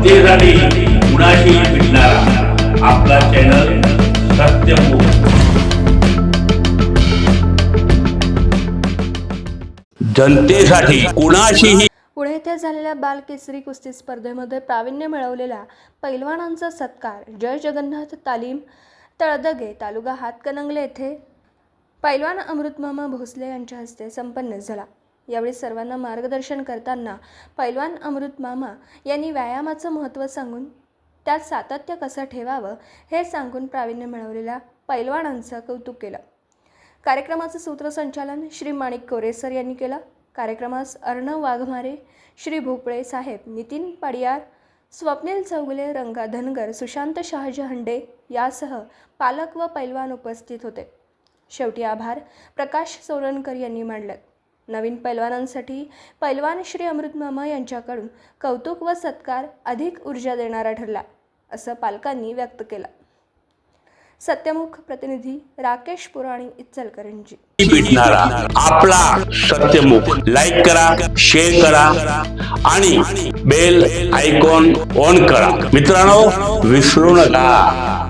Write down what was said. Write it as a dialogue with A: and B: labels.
A: जनतेसाठी कुणाशी भेटणारा आपला चॅनल सत्यमुख जनतेसाठी कुणाशीही
B: पुणे येथे झालेल्या बाल केसरी कुस्ती स्पर्धेमध्ये प्रावीण्य मिळवलेल्या पैलवानांचा सत्कार. जय जगन्नाथ तालीम तळदगे तालुका हातकणंगले येथे पैलवान अमृतमामा भोसले यांच्या हस्ते संपन्न झाला. यावेळी सर्वांना मार्गदर्शन करताना पैलवान अमृत मामा यांनी व्यायामाचं महत्त्व सांगून त्यात सातत्य कसं ठेवावं हे सांगून प्रावीण्य मिळवलेल्या पैलवानांचं कौतुक केलं. कार्यक्रमाचं सूत्रसंचालन श्री माणिक कोरेसर यांनी केलं. कार्यक्रमास अर्णव वाघमारे श्री भोपळे साहेब नितीन पाडियार स्वप्नील चौगुले रंगा धनगर सुशांत शहाजी हंडे यासह पालक व पैलवान उपस्थित होते. शेवटी आभार प्रकाश सोरणकर यांनी मांडलेत नवीन पैलवानांसाठी पैलवान श्री अमृतमामा यांच्याकडून कौतुक व सत्कार अधिक ऊर्जा देणारा ठरला असं पालकांनी व्यक्त केलं. सत्यमुख प्रतिनिधी राकेश पुराणी इचलकरंजी.
A: भेटणारा आपला सत्यमुख. लाईक करा शेअर करा आणि बेल आयकॉन ऑन करा. मित्रांनो विसरू नका.